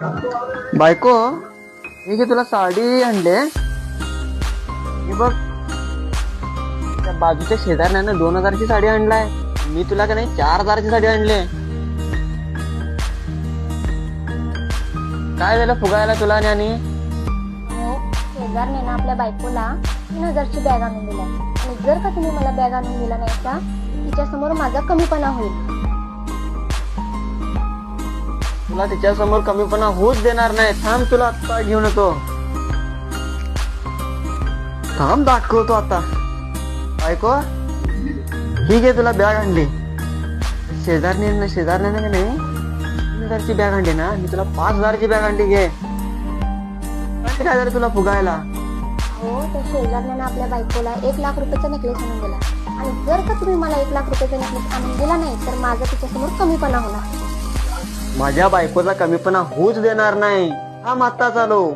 बायको हे की तुला साडी आणले मी बघ. त्या बाजूच्या शेजारण्यानं दोन हजारची साडी आणलाय. मी तुला का नाही चार हजारची साडी आणली काय झालं फुगायला तुला आणि हो, शेजारने ना आपल्या बायकोला तीन हजारची बॅग आणून दिला आणि जर का तुम्ही मला बॅग आणून दिला नाही का तिच्यासमोर माझा कमीपणा होईल. तुला तिच्या समोर कमीपणा होऊच देणार नाही. थांब तुला आता घेऊन येतो. थांब दाखवतो आता. ऐको ठीक आहे तुला बॅग आणली. शेजारने शेजारने का नाही? तीन हजारची बॅग आणली ना? मी तुला पाच हजारची बॅग आणली घे. काय झालं तुला फुगायला? हो त्या शेजारने आपल्या बायकोला एक लाख रुपयाचा नेकलेस आणून दिला. आणि जर का तुम्ही मला एक लाख रुपयाचा नेकलेस आणून दिला नाही तर माझा तिच्यासमोर कमीपणा होणार. माझ्या बायकोचा कमीपणा होऊच देणार नाही. हा माता चालू.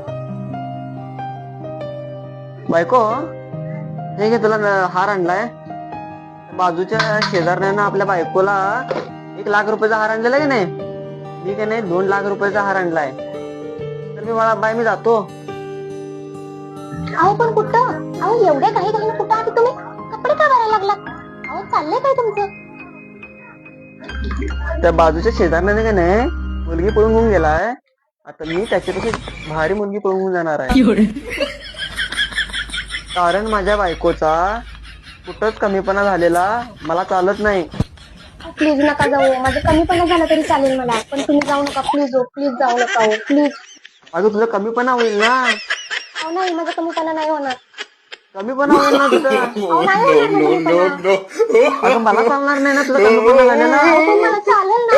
बायको हे घे तुला हार आणलाय. बाजूच्या शेजारण्यानं आपल्या बायकोला एक लाख रुपयाचा हार आणलेला की नाही? मी का नाही दोन लाख रुपयाचा हार आणलाय. तर मी मला बाय मी जातो. अहो पण कुठं? अहो एवढ्या काही काही कुठं आधी तुम्ही? कपडे का भरायला लागलात? अहो चाललंय काय तुमचं? त्या बाजूच्या शेजारण्याने का नाही? मुलगी पळून घेऊन गेलाय. आता मी त्याच्यापेक्षा भारी मुलगी पळून घेऊन जाणार आहे. कारण माझ्या बायकोचा कुठंच कमीपणा झालेला मला चालत नाही. प्लीज नका जाऊ. माझं कमीपणा झाला तरी चालेल मला. पण तुम्ही जाऊ नका. प्लीज हो. प्लीज जाऊ नका हो. प्लीज अगं तुझा कमीपणा होईल ना? अहो नाही. माझा कमीपणा नाही होणार. कमीपणा. अगं मला चालणार नाही ना झालेला अहो, पण मला चालेल ना.